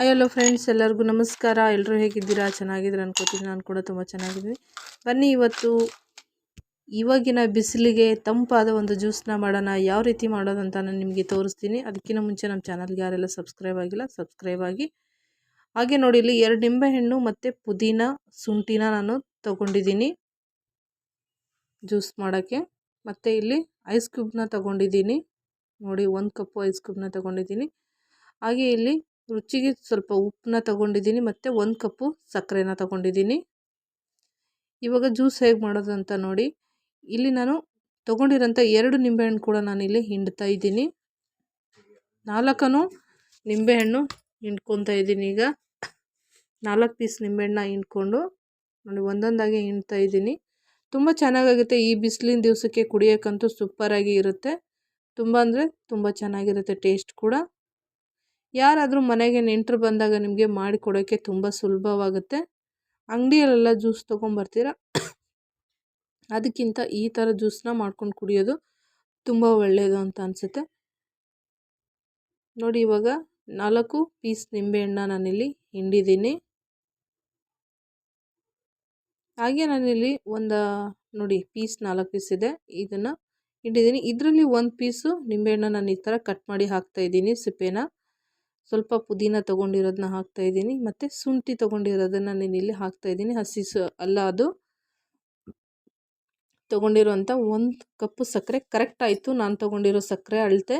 Hello friends ಎಲ್ಲರಿಗೂ ನಮಸ್ಕಾರ. ಎಲ್ಲರೂ ಹೇಗಿದ್ದೀರಾ? ಚೆನ್ನಾಗಿದ್ದೀರಾ ಅನ್ಕೋತೀನಿ. ನಾನು ಕೂಡ ತುಂಬ ಚೆನ್ನಾಗಿದ್ದೀನಿ. ಬನ್ನಿ, ಇವತ್ತು ಇವಾಗಿನ ಬಿಸಿಲಿಗೆ ತಂಪಾದ ಒಂದು ಜ್ಯೂಸ್ನ ಮಾಡೋಣ. ಯಾವ ರೀತಿ ಮಾಡೋದಂತ ನಾನು ನಿಮಗೆ ತೋರಿಸ್ತೀನಿ. ಅದಕ್ಕಿಂತ ಮುಂಚೆ ನಮ್ಮ ಚಾನಲ್ಗೆ ಯಾರೆಲ್ಲ ಸಬ್ಸ್ಕ್ರೈಬ್ ಆಗಿಲ್ಲ ಸಬ್ಸ್ಕ್ರೈಬ್ ಆಗಿ. ಹಾಗೆ ನೋಡಿ, ಇಲ್ಲಿ ಎರಡು ನಿಂಬೆಹಣ್ಣು ಮತ್ತು ಪುದೀನ ಶುಂಠಿನ ನಾನು ತೊಗೊಂಡಿದ್ದೀನಿ ಜ್ಯೂಸ್ ಮಾಡೋಕ್ಕೆ. ಮತ್ತು ಇಲ್ಲಿ ಐಸ್ ಕ್ಯೂಬ್ನ ತೊಗೊಂಡಿದ್ದೀನಿ. ನೋಡಿ, ಒಂದು ಕಪ್ಪು ಐಸ್ ಕ್ಯೂಬ್ನ ತೊಗೊಂಡಿದ್ದೀನಿ. ಹಾಗೆ ಇಲ್ಲಿ ರುಚಿಗೆ ಸ್ವಲ್ಪ ಉಪ್ಪನ್ನ ತಗೊಂಡಿದ್ದೀನಿ, ಮತ್ತು ಒಂದು ಕಪ್ಪು ಸಕ್ಕರೆನ ತಗೊಂಡಿದ್ದೀನಿ. ಇವಾಗ ಜ್ಯೂಸ್ ಹೇಗೆ ಮಾಡೋದು ಅಂತ ನೋಡಿ, ಇಲ್ಲಿ ನಾನು ತೊಗೊಂಡಿರೋಂಥ ಎರಡು ನಿಂಬೆಹಣ್ಣು ಕೂಡ ನಾನಿಲ್ಲಿ ಹಿಂಡ್ತಾ ಇದ್ದೀನಿ. ನಾಲ್ಕನೂ ನಿಂಬೆಹಣ್ಣು ಹಿಂಡ್ಕೊತಾ ಇದ್ದೀನಿ ಈಗ. ನಾಲ್ಕು ಪೀಸ್ ನಿಂಬೆಹಣ್ಣ ಹಿಂಡ್ಕೊಂಡು ನೋಡಿ ಒಂದೊಂದಾಗಿ ಹಿಂಡ್ತಾ ಇದ್ದೀನಿ. ತುಂಬ ಚೆನ್ನಾಗಾಗುತ್ತೆ, ಈ ಬಿಸಿಲಿನ ದಿವಸಕ್ಕೆ ಕುಡಿಯೋಕ್ಕಂತೂ ಸೂಪರಾಗಿ ಇರುತ್ತೆ. ತುಂಬ ಅಂದರೆ ತುಂಬ ಚೆನ್ನಾಗಿರುತ್ತೆ ಟೇಸ್ಟ್ ಕೂಡ. ಯಾರಾದರೂ ಮನೆಗೆ ನೆಂಟರು ಬಂದಾಗ ನಿಮಗೆ ಮಾಡಿಕೊಡೋಕ್ಕೆ ತುಂಬ ಸುಲಭವಾಗುತ್ತೆ. ಅಂಗಡಿಯಲ್ಲೆಲ್ಲ ಜ್ಯೂಸ್ ತೊಗೊಂಬರ್ತೀರ? ಅದಕ್ಕಿಂತ ಈ ಥರ ಜ್ಯೂಸನ್ನ ಮಾಡ್ಕೊಂಡು ಕುಡಿಯೋದು ತುಂಬ ಒಳ್ಳೆಯದು ಅಂತ ಅನಿಸುತ್ತೆ. ನೋಡಿ ಇವಾಗ ನಾಲ್ಕು ಪೀಸ್ ನಿಂಬೆಹಣ್ಣ ನಾನಿಲ್ಲಿ ಹಿಂಡಿದ್ದೀನಿ. ಹಾಗೆ ನಾನಿಲ್ಲಿ ಒಂದು, ನೋಡಿ ಪೀಸ್ ನಾಲ್ಕು ಪೀಸ್ ಇದೆ. ಇದನ್ನು ಹಿಂಡಿದ್ದೀನಿ. ಇದರಲ್ಲಿ ಒಂದು ಪೀಸು ನಿಂಬೆಹಣ್ಣ ನಾನು ಈ ಥರ ಕಟ್ ಮಾಡಿ ಹಾಕ್ತಾಯಿದ್ದೀನಿ ಸಿಪ್ಪೆನ. ಸ್ವಲ್ಪ ಪುದೀನ ತೊಗೊಂಡಿರೋದನ್ನ ಹಾಕ್ತಾಯಿದ್ದೀನಿ ಮತ್ತು ಶುಂಠಿ ತೊಗೊಂಡಿರೋದನ್ನು ನಾನು ಇಲ್ಲಿ ಹಾಕ್ತಾಯಿದ್ದೀನಿ ಹಸಿ ಸ, ಅಲ್ಲ ಅದು. ತೊಗೊಂಡಿರುವಂಥ ಒಂದು ಕಪ್ಪು ಸಕ್ಕರೆ. ಕರೆಕ್ಟ್ ಆಯಿತು. ನಾನು ತೊಗೊಂಡಿರೋ ಸಕ್ಕರೆ ಅಳತೆ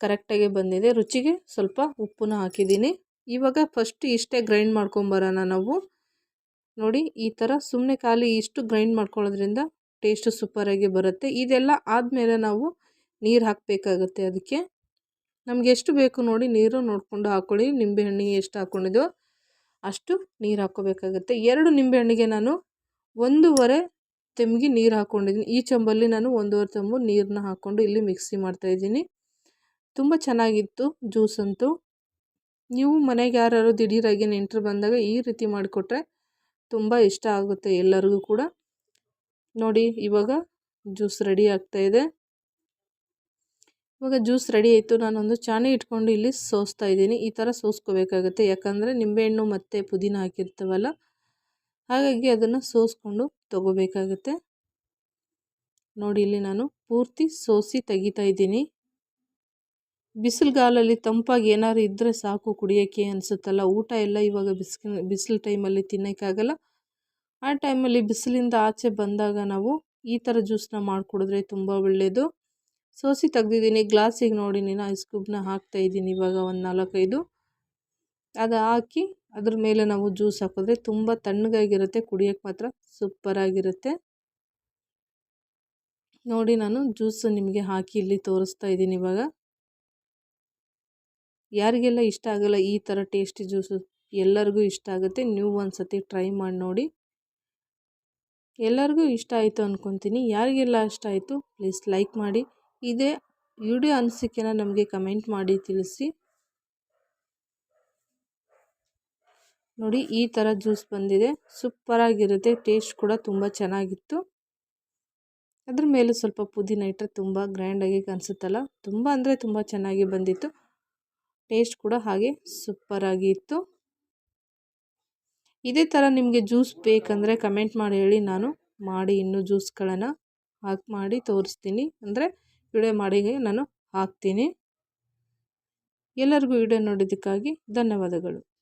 ಕರೆಕ್ಟಾಗಿ ಬಂದಿದೆ. ರುಚಿಗೆ ಸ್ವಲ್ಪ ಉಪ್ಪನ್ನ ಹಾಕಿದ್ದೀನಿ. ಇವಾಗ ಫಸ್ಟ್ ಇಷ್ಟೇ ಗ್ರೈಂಡ್ ಮಾಡ್ಕೊಂಬರೋಣ ನಾವು. ನೋಡಿ, ಈ ಥರ ಸುಮ್ಮನೆ ಖಾಲಿ ಇಷ್ಟು ಗ್ರೈಂಡ್ ಮಾಡ್ಕೊಳ್ಳೋದ್ರಿಂದ ಟೇಸ್ಟು ಸೂಪರಾಗಿ ಬರುತ್ತೆ. ಇದೆಲ್ಲ ಆದಮೇಲೆ ನಾವು ನೀರು ಹಾಕಬೇಕಾಗುತ್ತೆ ಅದಕ್ಕೆ. ನಮ್ಗೆ ಎಷ್ಟು ಬೇಕು ನೋಡಿ ನೀರು ನೋಡಿಕೊಂಡು ಹಾಕ್ಕೊಳ್ಳಿ ನಿಂಬೆಹಣ್ಣಿಗೆ ಎಷ್ಟು ಹಾಕ್ಕೊಂಡಿದ್ದೋ ಅಷ್ಟು ನೀರು ಹಾಕ್ಕೋಬೇಕಾಗುತ್ತೆ. ಎರಡು ನಿಂಬೆಹಣ್ಣಿಗೆ ನಾನು ಒಂದೂವರೆ ತೆಮ್ಗೆ ನೀರು ಹಾಕ್ಕೊಂಡಿದ್ದೀನಿ ಈ ಚಂಬಲ್ಲಿ ನಾನು ಒಂದೂವರೆ ತಂಬು ನೀರನ್ನ ಹಾಕ್ಕೊಂಡು ಇಲ್ಲಿ ಮಿಕ್ಸಿ ಮಾಡ್ತಾಯಿದ್ದೀನಿ ತುಂಬ ಚೆನ್ನಾಗಿತ್ತು ಜ್ಯೂಸ್ ಅಂತೂ. ನೀವು ಮನೆಗೆ ಯಾರು ದಿಢೀರಾಗಿ ನೆಂಟರು ಬಂದಾಗ ಈ ರೀತಿ ಮಾಡಿಕೊಟ್ರೆ ತುಂಬ ಇಷ್ಟ ಆಗುತ್ತೆ ಎಲ್ಲರಿಗೂ ಕೂಡ. ನೋಡಿ ಇವಾಗ ಜ್ಯೂಸ್ ರೆಡಿ ಆಗ್ತಾಯಿದೆ ಇವಾಗ ಜ್ಯೂಸ್ ರೆಡಿ ಆಯಿತು. ನಾನೊಂದು ಚಾನೆ ಇಟ್ಕೊಂಡು ಇಲ್ಲಿ ಸೋಸ್ತಾ ಇದ್ದೀನಿ. ಈ ಥರ ಸೋಸ್ಕೋಬೇಕಾಗುತ್ತೆ. ಯಾಕಂದರೆ ನಿಂಬೆಹಣ್ಣು ಮತ್ತು ಪುದೀನ ಹಾಕಿರ್ತೀವಲ್ಲ, ಹಾಗಾಗಿ ಅದನ್ನು ಸೋಸ್ಕೊಂಡು ತಗೋಬೇಕಾಗುತ್ತೆ. ನೋಡಿ, ಇಲ್ಲಿ ನಾನು ಪೂರ್ತಿ ಸೋಸಿ ತೆಗಿತಾ ಇದ್ದೀನಿ. ಬಿಸಿಲುಗಾಲಲ್ಲಿ ತಂಪಾಗಿ ಏನಾದ್ರು ಇದ್ದರೆ ಸಾಕು, ಕುಡಿಯೋಕ್ಕೆ ಅನಿಸುತ್ತಲ್ಲ. ಊಟ ಎಲ್ಲ ಇವಾಗ ಬಿಸಿಲು ಬಿಸಿಲು ಟೈಮಲ್ಲಿ ತಿನ್ನೋಕ್ಕಾಗಲ್ಲ. ಆ ಟೈಮಲ್ಲಿ ಬಿಸಿಲಿಂದ ಆಚೆ ಬಂದಾಗ ನಾವು ಈ ಥರ ಜ್ಯೂಸನ್ನ ಮಾಡಿಕೊಡಿದ್ರೆ ತುಂಬ ಒಳ್ಳೆಯದು ಸೋಸಿ ತೆಗ್ದಿದ್ದೀನಿ, ಗ್ಲಾಸಿಗೆ ನೋಡಿ ನೀನು ಐಸ್ ಕ್ಯೂಬ್ನ ಹಾಕ್ತಾಯಿದ್ದೀನಿ ಇವಾಗ ಒಂದು ನಾಲ್ಕೈದು. ಅದು ಹಾಕಿ ಅದ್ರ ಮೇಲೆ ನಾವು ಜ್ಯೂಸ್ ಹಾಕಿದ್ರೆ ತುಂಬ ತಣ್ಣಗಾಗಿರುತ್ತೆ ಕುಡಿಯೋಕ್ಕೆ ಮಾತ್ರ ಸೂಪರಾಗಿರುತ್ತೆ ನೋಡಿ ನಾನು ಜ್ಯೂಸ್ ನಿಮಗೆ ಹಾಕಿ ಇಲ್ಲಿ ತೋರಿಸ್ತಾ ಇದ್ದೀನಿ ಇವಾಗ. ಯಾರಿಗೆಲ್ಲ ಇಷ್ಟ ಆಗಲ್ಲ ಈ ಥರ ಟೇಸ್ಟಿ ಜ್ಯೂಸು ಎಲ್ಲರಿಗೂ ಇಷ್ಟ ಆಗುತ್ತೆ, ನೀವು ಒಂದು ಸತಿ ಟ್ರೈ ಮಾಡಿ ನೋಡಿ. ಎಲ್ಲರಿಗೂ ಇಷ್ಟ ಆಯಿತು ಅಂದ್ಕೊತೀನಿ ಯಾರಿಗೆಲ್ಲ ಇಷ್ಟ ಆಯಿತು ಪ್ಲೀಸ್ ಲೈಕ್ ಮಾಡಿ. ಇದೇ. ವಿಡಿಯೋ ಅನಿಸಿಕೆನ ನಮಗೆ ಕಮೆಂಟ್ ಮಾಡಿ ತಿಳಿಸಿ. ನೋಡಿ, ಈ ಥರ ಜ್ಯೂಸ್ ಬಂದಿದೆ. ಸೂಪರಾಗಿರುತ್ತೆ ಟೇಸ್ಟ್ ಕೂಡ ತುಂಬ ಚೆನ್ನಾಗಿತ್ತು. ಅದ್ರ ಮೇಲೆ ಸ್ವಲ್ಪ ಪುದೀನ ಇಟ್ಟರೆ ತುಂಬ ಗ್ರ್ಯಾಂಡಾಗಿ ಕಾಣಿಸುತ್ತಲ್ಲ? ತುಂಬ ಅಂದರೆ ತುಂಬ ಚೆನ್ನಾಗಿ ಬಂದಿತ್ತು. ಟೇಸ್ಟ್ ಕೂಡ ಹಾಗೆ ಸೂಪರಾಗಿ ಇತ್ತು. ಇದೇ ಥರ ನಿಮಗೆ ಜ್ಯೂಸ್ ಬೇಕಂದರೆ ಕಮೆಂಟ್ ಮಾಡಿ ಹೇಳಿ. ನಾನು ಮಾಡಿ ಇನ್ನೂ ಜ್ಯೂಸ್ಗಳನ್ನು ಹಾಕಿ ಮಾಡಿ ತೋರಿಸ್ತೀನಿ. ಅಂದರೆ ವಿಡಿಯೋ ಮಾಡಿ ನಾನು ಹಾಕ್ತೀನಿ. ಎಲ್ಲರಿಗೂ ವಿಡಿಯೋ ನೋಡಿದ್ದಕ್ಕಾಗಿ ಧನ್ಯವಾದಗಳು.